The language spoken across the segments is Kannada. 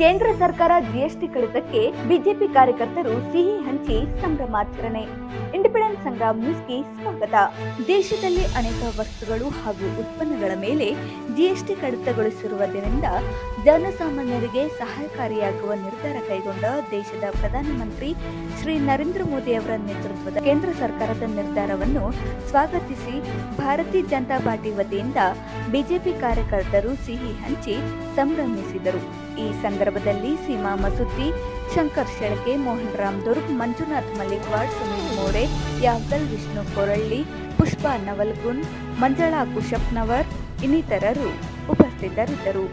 ಕೇಂದ್ರ ಸರ್ಕಾರ ಜಿಎಸ್ಟಿ ಕಡಿತಕ್ಕೆ ಬಿಜೆಪಿ ಕಾರ್ಯಕರ್ತರು ಸಿಹಿ ಹಂಚಿ ಸಂಭ್ರಮಾಚರಣೆ. ಇಂಡಿಪೆಂಡೆನ್ಸ್ ಸಂಗ್ರಾಮ್ ನ್ಯೂಸ್ಗೆ ಸ್ವಾಗತ. ದೇಶದಲ್ಲಿ ಅನೇಕ ವಸ್ತುಗಳು ಹಾಗೂ ಉತ್ಪನ್ನಗಳ ಮೇಲೆ ಜಿಎಸ್ಟಿ ಕಡಿತಗೊಳಿಸಿರುವುದರಿಂದ ಜನಸಾಮಾನ್ಯರಿಗೆ ಸಹಕಾರಿಯಾಗುವ ನಿರ್ಧಾರ ಕೈಗೊಂಡ ದೇಶದ ಪ್ರಧಾನಮಂತ್ರಿ ಶ್ರೀ ನರೇಂದ್ರ ಮೋದಿ ಅವರ ನೇತೃತ್ವದ ಕೇಂದ್ರ ಸರ್ಕಾರದ ನಿರ್ಧಾರವನ್ನು ಸ್ವಾಗತಿಸಿ ಭಾರತೀಯ ಜನತಾ ಪಾರ್ಟಿ ವತಿಯಿಂದ ಬಿಜೆಪಿ ಕಾರ್ಯಕರ್ತರು ಸಿಹಿ ಹಂಚಿ ಸಂಭ್ರಮಿಸಿದರು. ಈ ಸಂದರ್ಭದಲ್ಲಿ ಸೀಮಾ ಮಸೂತಿ ಶಂಕರ್ ಶೆಳಕೆ, ಮೋಹನ್ ರಾಮ್ ದುರ್ಗ್, ಮಂಜುನಾಥ್ ಮಲ್ಲಿಕ್ವಾಡ್ ಸುನೀಲ್ ಮೋರೆ, ಯಾವ್ದಲ್ ವಿಷ್ಣು ಕೊರಳ್ಳಿ ಪುಷ್ಪಾ ನವಲ್ಗುನ್ ಮಂಜಳಾ ಕುಶಪ್ನವರ್ ಇನ್ನಿತರರು ಉಪಸ್ಥಿತರಿದ್ದರು.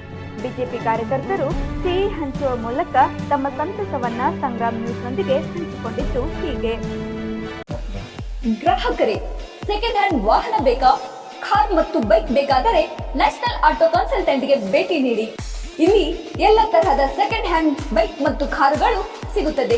ಬಿಜೆಪಿ ಕಾರ್ಯಕರ್ತರು ಸಿಹಿ ಹಂಚುವ ಮೂಲಕ ತಮ್ಮ ಸಂತಸವನ್ನ ಸಂಗ್ರಾಮ್ ನ್ಯೂಸ್ನೊಂದಿಗೆ ಹಂಚಿಕೊಂಡಿದ್ದು ಹೀಗೆ. ಗ್ರಾಹಕರೇ ಸೆಕೆಂಡ್ ಹ್ಯಾಂಡ್ ವಾಹನ ಬೇಕಾ? ಕಾರ್ ಮತ್ತು ಬೈಕ್ ಬೇಕಾದರೆ ನ್ಯಾಷನಲ್ ಆಟೋ ಕನ್ಸಲ್ಟೆಂಟ್ಗೆ ಭೇಟಿ ನೀಡಿ. ಇಲ್ಲಿ ಎಲ್ಲ ತರಹದ ಸೆಕೆಂಡ್ ಹ್ಯಾಂಡ್ ಬೈಕ್ ಮತ್ತು ಕಾರುಗಳು ಸಿಗುತ್ತದೆ.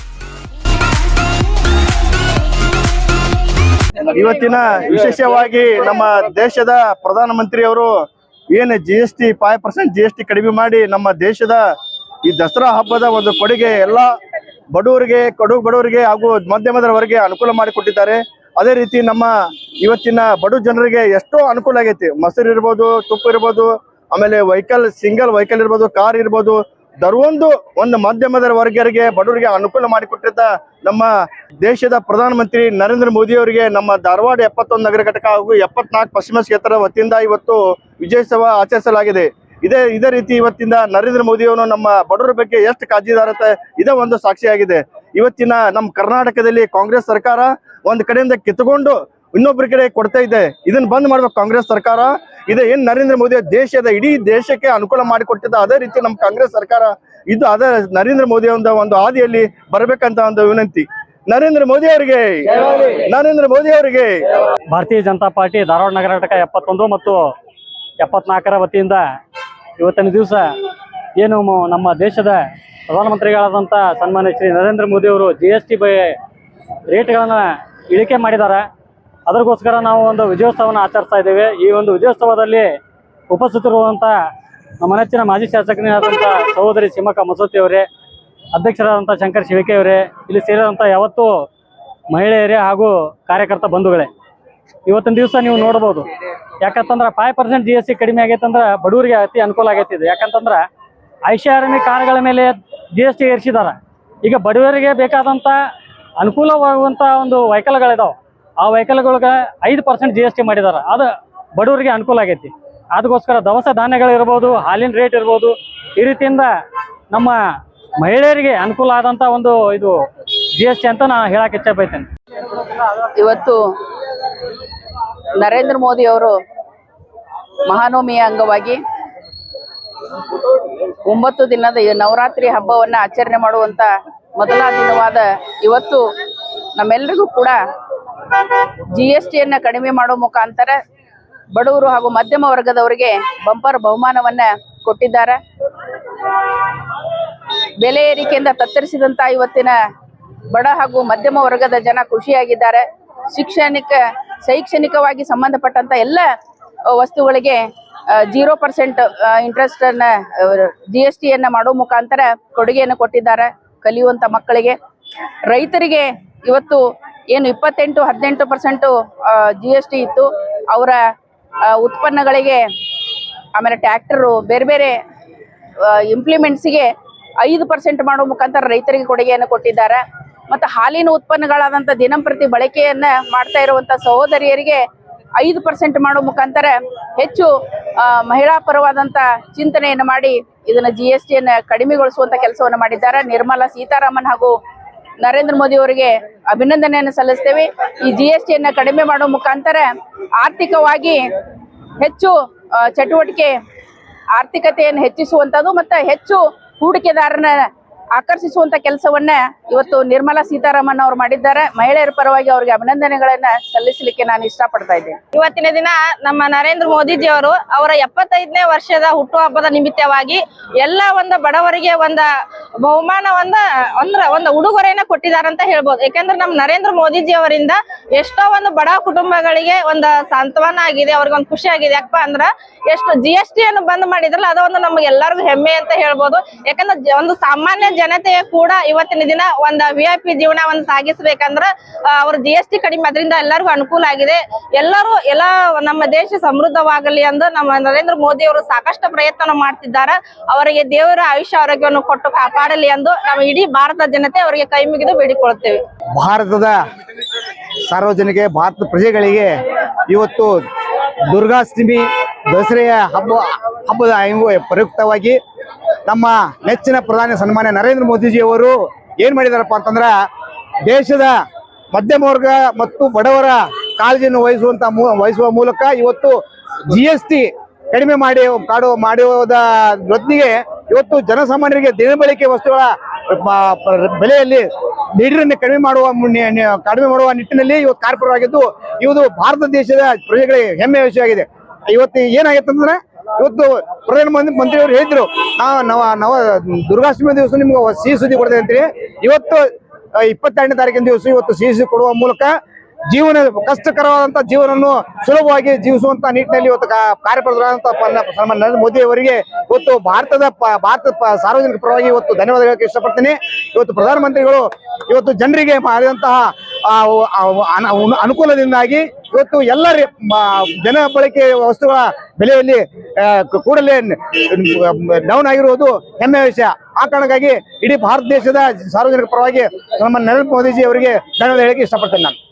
ಇವತ್ತಿನ ವಿಶೇಷವಾಗಿ ನಮ್ಮ ದೇಶದ ಪ್ರಧಾನಮಂತ್ರಿಯವರು ಏನು G S T five percent G S T ಕಡಿಮೆ ಮಾಡಿ ನಮ್ಮ ದೇಶದ ಈ ದಸರಾ ಹಬ್ಬದ ಒಂದು ಕೊಡುಗೆ ಎಲ್ಲ ಬಡವರಿಗೆ, ಕಡು ಬಡವರಿಗೆ ಹಾಗೂ ಮಧ್ಯಮದವರಿಗೆ ಅನುಕೂಲ ಮಾಡಿಕೊಟ್ಟಿದ್ದಾರೆ. ಅದೇ ರೀತಿ ನಮ್ಮ ಇವತ್ತಿನ ಬಡ ಜನರಿಗೆ ಎಷ್ಟೋ ಅನುಕೂಲ ಆಗೈತಿ. ಮೊಸರು ಇರ್ಬೋದು, ತುಪ್ಪ ಇರ್ಬೋದು, ಆಮೇಲೆ ವೆಹಿಕಲ್ ಸಿಂಗಲ್ ವೆಹಿಕಲ್ ಇರ್ಬೋದು ಕಾರ್ ಇರ್ಬೋದು. ದರ್ವೊಂದು ಒಂದು ಮಾಧ್ಯಮದ ವರ್ಗರಿಗೆ, ಬಡವರಿಗೆ ಅನುಕೂಲ ಮಾಡಿಕೊಟ್ಟಿದ್ದ ನಮ್ಮ ದೇಶದ ಪ್ರಧಾನಮಂತ್ರಿ ನರೇಂದ್ರ ಮೋದಿ ಅವರಿಗೆ ನಮ್ಮ ಧಾರವಾಡ ಎಪ್ಪತ್ತೊಂದು ನಗರ ಘಟಕ ಹಾಗೂ ಎಪ್ಪತ್ನಾಲ್ಕು ಪಶ್ಚಿಮ ಕ್ಷೇತ್ರ ವತಿಯಿಂದ ಇವತ್ತು ವಿಜಯೋತ್ಸವ ಆಚರಿಸಲಾಗಿದೆ. ಇದೇ ಇದೇ ರೀತಿ ಇವತ್ತಿಂದ ನರೇಂದ್ರ ಮೋದಿಯವರು ನಮ್ಮ ಬಡವರ ಬಗ್ಗೆ ಎಷ್ಟು ಕಾಳಜಿದಾರತೆ ಇದೇ ಒಂದು ಸಾಕ್ಷಿಯಾಗಿದೆ. ಇವತ್ತಿನ ನಮ್ಮ ಕರ್ನಾಟಕದಲ್ಲಿ ಕಾಂಗ್ರೆಸ್ ಸರ್ಕಾರ ಒಂದು ಕಡೆಯಿಂದ ಕಿತ್ತುಕೊಂಡು ಇನ್ನೊಬ್ಬರ ಕಡೆ ಕೊಡ್ತಾ ಇದೆ. ಇದನ್ನ ಬಂದ್ ಮಾಡ್ಬೇಕು ಕಾಂಗ್ರೆಸ್ ಸರ್ಕಾರ. ಇದು. ಏನ್ ನರೇಂದ್ರ ಮೋದಿ ದೇಶದ ಇಡೀ ದೇಶಕ್ಕೆ ಅನುಕೂಲ ಮಾಡಿಕೊಟ್ಟಿದ್ದ ಅದೇ ರೀತಿ ನಮ್ಮ ಕಾಂಗ್ರೆಸ್ ಸರ್ಕಾರ ಇದು ಅದೇ ನರೇಂದ್ರ ಮೋದಿ ಒಂದು ಹಾದಿಯಲ್ಲಿ ಬರಬೇಕಂತ ಒಂದು ವಿನಂತಿ. ನರೇಂದ್ರ ಮೋದಿ ಅವರಿಗೆ. ನರೇಂದ್ರ ಮೋದಿ ಅವರಿಗೆ. ಭಾರತೀಯ ಜನತಾ ಪಾರ್ಟಿ ಧಾರವಾಡ ನಗರ ಘಟಕ ಎಪ್ಪತ್ತೊಂದು ಮತ್ತು ಎಪ್ಪತ್ನಾಲ್ಕರ ವತಿಯಿಂದ ಇವತ್ತಿನ ದಿವಸ ಏನು ನಮ್ಮ ದೇಶದ ಪ್ರಧಾನಮಂತ್ರಿಗಳಾದಂಥ ಸನ್ಮಾನ್ಯ ಶ್ರೀ ನರೇಂದ್ರ ಮೋದಿ ಅವರು ಜಿ ಎಸ್ ಟಿ ಬೈ ರೇಟ್ಗಳನ್ನು ಇಳಿಕೆ ಮಾಡಿದ್ದಾರೆ. ಅದಕ್ಕೋಸ್ಕರ ನಾವು ಒಂದು ವಿಜಯೋತ್ಸವನ ಆಚರಿಸ್ತಾ ಇದ್ದೇವೆ. ಈ ಒಂದು ವಿಜಯೋತ್ಸವದಲ್ಲಿ ಉಪಸ್ಥಿತರಿರುವಂಥ ನಮ್ಮ ನೆಚ್ಚಿನ ಮಾಜಿ ಶಾಸಕರಾದಂಥ ಸಹೋದರಿ ಸಿಮಕ ಮಸೂತಿ ಅವರೇ ಅಧ್ಯಕ್ಷರಾದಂಥ ಶಂಕರ್ ಶಿವಿಕೆ ಅವರೇ ಇಲ್ಲಿ ಸೇರಿದಂಥ ಯಾವತ್ತೂ ಮಹಿಳೆಯರೇ ಹಾಗೂ ಕಾರ್ಯಕರ್ತ ಬಂಧುಗಳೇ, ಇವತ್ತಿನ ದಿವಸ ನೀವು ನೋಡ್ಬೋದು ಯಾಕಂತಂದ್ರೆ five percent G S T ಕಡಿಮೆ ಆಗೈತೆ ಬಡವರಿಗೆ ಅತಿ ಅನುಕೂಲ ಆಗೈತೆ ಇದು ಯಾಕಂತಂದ್ರೆ ಐಷಾರಾಮಿ ಕಾರ್ಗಳ ಮೇಲೆ ಜಿ ಎಸ್ ಟಿ ಏರಿಸಿದಾರೆ. ಈಗ ಬಡವರಿಗೆ ಬೇಕಾದಂಥ ಅನುಕೂಲವಾಗುವಂಥ ಒಂದು ವೆಹಿಕಲ್ಗಳಿದಾವೆ ಆ ವೆಹಿಕಲ್ಗಳಿಗೆ ಐದು ಪರ್ಸೆಂಟ್ ಜಿ ಎಸ್ ಟಿ ಮಾಡಿದಾರೆ. ಅದು ಬಡವರಿಗೆ ಅನುಕೂಲ ಆಗೈತಿ. ಅದಕ್ಕೋಸ್ಕರ ದವಸ ಧಾನ್ಯಗಳು ಇರ್ಬೋದು ಹಾಲಿನ ರೇಟ್ ಇರ್ಬೋದು, ಈ ರೀತಿಯಿಂದ ನಮ್ಮ ಮಹಿಳೆಯರಿಗೆ ಅನುಕೂಲ ಆದಂತ ಒಂದು ಇದು ಜಿ ಎಸ್ ಟಿ ಅಂತ ನಾ ಇಚ್ಛೆ ಪಡ್ತೇನೆ ಇವತ್ತು ನರೇಂದ್ರ ಮೋದಿ ಅವರು ಮಹಾನವಮಿಯ ಅಂಗವಾಗಿ ಒಂಬತ್ತು ದಿನದ ನವರಾತ್ರಿ ಹಬ್ಬವನ್ನ ಆಚರಣೆ ಮಾಡುವಂತ ಮೊದಲ ದಿನವಾದ ಇವತ್ತು ನಮ್ಮೆಲ್ಲರಿಗೂ ಕೂಡ ಜಿ ಎಸ್ ಕಡಿಮೆ ಮಾಡೋ ಮುಖಾಂತರ ಬಡವರು ಹಾಗೂ ಮಧ್ಯಮ ವರ್ಗದವರಿಗೆ ಬಂಪರ್ ಬಹುಮಾನವನ್ನ ಕೊಟ್ಟಿದ್ದಾರೆ. ಬೆಲೆ ಏರಿಕೆಯಿಂದ ತತ್ತರಿಸಿದಂತ ಇವತ್ತಿನ ಬಡ ಹಾಗೂ ಮಧ್ಯಮ ವರ್ಗದ ಜನ ಖುಷಿಯಾಗಿದ್ದಾರೆ. ಶಿಕ್ಷಣಿಕ, ಶೈಕ್ಷಣಿಕವಾಗಿ ಸಂಬಂಧಪಟ್ಟಂತ ಎಲ್ಲ ವಸ್ತುಗಳಿಗೆ ಜೀರೋ ಪರ್ಸೆಂಟ್ ಇಂಟ್ರೆಸ್ಟ್ ಅನ್ನ ಜಿ ಎಸ್ ಟಿಯನ್ನ ಮಾಡೋ ಮುಖಾಂತರ ಕೊಡುಗೆಯನ್ನು ಕೊಟ್ಟಿದ್ದಾರೆ ಕಲಿಯುವಂತ ಮಕ್ಕಳಿಗೆ. ರೈತರಿಗೆ ಇವತ್ತು ಏನು ಇಪ್ಪತ್ತೆಂಟು, ಹದಿನೆಂಟು ಪರ್ಸೆಂಟು ಜಿ ಎಸ್ ಟಿ ಇತ್ತು. ಅವರ ಉತ್ಪನ್ನಗಳಿಗೆ, ಆಮೇಲೆ ಟ್ಯಾಕ್ಟರು, ಬೇರೆ ಬೇರೆ ಇಂಪ್ಲಿಮೆಂಟ್ಸಿಗೆ ಐದು ಪರ್ಸೆಂಟ್ ಮಾಡೋ ಮುಖಾಂತರ ರೈತರಿಗೆ ಕೊಡುಗೆಯನ್ನು ಕೊಟ್ಟಿದ್ದಾರೆ. ಮತ್ತು ಹಾಲಿನ ಉತ್ಪನ್ನಗಳಾದಂಥ ದಿನಂಪ್ರತಿ ಬಳಕೆಯನ್ನ ಮಾಡ್ತಾ ಇರುವಂಥ ಸಹೋದರಿಯರಿಗೆ ಐದು ಪರ್ಸೆಂಟ್ ಮಾಡೋ ಮುಖಾಂತರ ಹೆಚ್ಚು ಮಹಿಳಾ ಪರವಾದಂಥ ಚಿಂತನೆಯನ್ನು ಮಾಡಿ ಇದನ್ನ ಜಿ ಎಸ್ ಟಿಯನ್ನು ಕಡಿಮೆಗೊಳಿಸುವಂಥ ಕೆಲಸವನ್ನು ಮಾಡಿದ್ದಾರೆ. ನಿರ್ಮಲಾ ಸೀತಾರಾಮನ್ ಹಾಗೂ ನರೇಂದ್ರ ಮೋದಿ ಅವರಿಗೆ ಅಭಿನಂದನೆಯನ್ನು ಸಲ್ಲಿಸ್ತೇವೆ. ಈ ಜಿ ಎಸ್ ಟಿಯನ್ನು ಕಡಿಮೆ ಮಾಡೋ ಮುಖಾಂತರ ಆರ್ಥಿಕವಾಗಿ ಹೆಚ್ಚು ಚಟುವಟಿಕೆ ಆರ್ಥಿಕತೆಯನ್ನು ಹೆಚ್ಚಿಸುವಂಥದ್ದು ಮತ್ತು ಹೆಚ್ಚು ಹೂಡಿಕೆದಾರನ ಆಕರ್ಷಿಸುವಂತ ಕೆಲಸವನ್ನ ಇವತ್ತು ನಿರ್ಮಲಾ ಸೀತಾರಾಮನ್ ಅವರು ಮಾಡಿದ್ದಾರೆ. ಮಹಿಳೆಯರ ಪರವಾಗಿ ಅವರಿಗೆ ಅಭಿನಂದನೆಗಳನ್ನ ಸಲ್ಲಿಸಲಿಕ್ಕೆ ನಾನು ಇಷ್ಟಪಡ್ತಾ ಇದ್ದೇನೆ. ಇವತ್ತಿನ ದಿನ ನಮ್ಮ ನರೇಂದ್ರ ಮೋದಿಜಿ ಅವರು ಅವರ ಎಪ್ಪತ್ತೈದನೇ ವರ್ಷದ ಹುಟ್ಟುಹಬ್ಬದ ನಿಮಿತ್ತವಾಗಿ ಎಲ್ಲ ಒಂದು ಬಡವರಿಗೆ ಒಂದ ಬಹುಮಾನವನ್ನ, ಅಂದ್ರ ಒಂದು ಉಡುಗೊರೆಯನ್ನ ಕೊಟ್ಟಿದ್ದಾರೆ ಅಂತ ಹೇಳ್ಬೋದು. ಯಾಕಂದ್ರೆ ನಮ್ಮ ನರೇಂದ್ರ ಮೋದಿಜಿ ಅವರಿಂದ ಎಷ್ಟೋ ಒಂದು ಬಡ ಕುಟುಂಬಗಳಿಗೆ ಒಂದು ಸಾಂತ್ವನ ಆಗಿದೆ ಅವ್ರಿಗೆ ಒಂದು ಖುಷಿ ಆಗಿದೆ ಯಾಕಪ್ಪ ಅಂದ್ರ ಎಷ್ಟು ಜಿ ಎಸ್ ಟಿ ಅನ್ನು ಬಂದ್ ಮಾಡಿದ್ರಲ್ಲ ಅದೊಂದು ನಮ್ಗೆ ಎಲ್ಲರಿಗೂ ಹೆಮ್ಮೆ ಅಂತ ಹೇಳ್ಬೋದು. ಯಾಕಂದ್ರೆ ಒಂದು ಸಾಮಾನ್ಯ ಜನತೆ ಕೂಡ ಇವತ್ತಿನ ದಿನ ಒಂದು ವಿ ಐ ಪಿ ಜೀವನ ಒಂದು ಸಾಗಿಸ್ಬೇಕಂದ್ರ ಅವ್ರ ಜಿ ಎಸ್ ಟಿ ಕಡಿಮೆ ಅದರಿಂದ ಎಲ್ಲರಿಗೂ ಅನುಕೂಲ ಆಗಿದೆ. ಎಲ್ಲರೂ ಎಲ್ಲ ನಮ್ಮ ದೇಶ ಸಮೃದ್ಧವಾಗಲಿ ಎಂದು ನಮ್ಮ ನರೇಂದ್ರ ಮೋದಿ ಅವರು ಸಾಕಷ್ಟು ಪ್ರಯತ್ನ ಮಾಡ್ತಿದ್ದಾರೆ. ಅವರಿಗೆ ದೇವರ ಆಯುಷ್ಯ ಆರೋಗ್ಯವನ್ನು ಕೊಟ್ಟು ಕಾಪಾಡಲಿ ಎಂದು ನಾವು ಇಡೀ ಭಾರತ ಜನತೆ ಅವರಿಗೆ ಕೈ ಮುಗಿದು ಬೇಡಿಕೊಳ್ಳುತ್ತೇವೆ. ಭಾರತದ ಸಾರ್ವಜನಿಕ ಭಾರತ ಪ್ರಜೆಗಳಿಗೆ ಇವತ್ತು ದುರ್ಗಾಷ್ಟಮಿ ದಸರೆಯ ಹಬ್ಬ, ಹಬ್ಬದ ಪ್ರಯುಕ್ತವಾಗಿ ನಮ್ಮ ನೆಚ್ಚಿನ ಪ್ರಧಾನಿ ಸನ್ಮಾನ್ಯ ನರೇಂದ್ರ ಮೋದಿಜಿಯವರು ಏನು ಮಾಡಿದಾರಪ್ಪ ಅಂತಂದ್ರೆ ದೇಶದ ಮಧ್ಯಮ ವರ್ಗ ಮತ್ತು ಬಡವರ ಕಾಳಜಿಯನ್ನು ವಹಿಸುವಂತ ವಹಿಸುವ ಮೂಲಕ ಇವತ್ತು ಜಿ ಎಸ್ ಟಿ ಕಡಿಮೆ ಮಾಡಿ, ಕಾಡು ಮಾಡುವುದ ಜೊತೆಗೆ ಇವತ್ತು ಜನಸಾಮಾನ್ಯರಿಗೆ ದಿನಬಳಕೆ ವಸ್ತುಗಳ ಬೆಲೆಯಲ್ಲಿ ನೀರನ್ನು ಕಡಿಮೆ ಮಾಡುವ ಕಡಿಮೆ ಮಾಡುವ ನಿಟ್ಟಿನಲ್ಲಿ ಇವತ್ತು ಕಾರ್ಪೊರೇಟ್ ಇದು ಭಾರತ ದೇಶದ ಪ್ರಜೆಗಳಿಗೆ ಹೆಮ್ಮೆ ವಿಷಯವಾಗಿದೆ. ಇವತ್ತು ಏನಾಗೈತೆ ಅಂದ್ರೆ, ಇವತ್ತು ಪ್ರಧಾನಮಂತ್ರಿ ಮಂತ್ರಿಯವರು ಹೇಳಿದ್ರು, ನಾವು ನವ ನವ ದುರ್ಗಾಷ್ಟಮಿ ದಿವಸ ನಿಮ್ಗೆ ಸಿಹಿ ಸುದ್ದಿ ಕೊಡ್ತೇವೆ ಅಂತೇಳಿ. ಇವತ್ತು ಇಪ್ಪತ್ತೆರಡನೇ ತಾರೀಕಿನ ದಿವಸ ಇವತ್ತು ಸಿಹಿ ಸುದ್ದಿ ಕೊಡುವ ಮೂಲಕ ಜೀವನ ಕಷ್ಟಕರವಾದಂತಹ ಜೀವನವನ್ನು ಸುಲಭವಾಗಿ ಜೀವಿಸುವಂತ ನಿಟ್ಟಿನಲ್ಲಿ ಇವತ್ತು ಕಾ- ಕಾರ್ಯಪ್ರವೃತ್ತರಾದಂತ ಪನ್ನ- ನರೇಂದ್ರ ಮೋದಿ ಅವರಿಗೆ ಇವತ್ತು ಭಾರತದ ಭಾರತ ಸಾರ್ವಜನಿಕ ಪರವಾಗಿ ಇವತ್ತು ಧನ್ಯವಾದ ಹೇಳಕ್ಕೆ ಇಷ್ಟಪಡ್ತೀನಿ. ಇವತ್ತು ಪ್ರಧಾನಮಂತ್ರಿಗಳು ಇವತ್ತು ಜನರಿಗೆ ಮಾಡಿದಂತಹ ಅನುಕೂಲದಿಂದಾಗಿ ಇವತ್ತು ಎಲ್ಲ ಜನ ಬಳಕೆ ವಸ್ತುಗಳ ಬೆಲೆಯಲ್ಲಿ ಕೂಡಲೇ ಡೌನ್ ಆಗಿರುವುದು ಹೆಮ್ಮೆಯ ವಿಷಯ. ಆ ಕಾರಣಕ್ಕಾಗಿ ಇಡೀ ಭಾರತ ದೇಶದ ಸಾರ್ವಜನಿಕ ಪರವಾಗಿ ನಮ್ಮ ನರೇಂದ್ರ ಮೋದಿಜಿ ಅವರಿಗೆ ಧನ್ಯವಾದ ಹೇಳಕ್ಕೆ ಇಷ್ಟಪಡ್ತೇನೆ ನಾನು.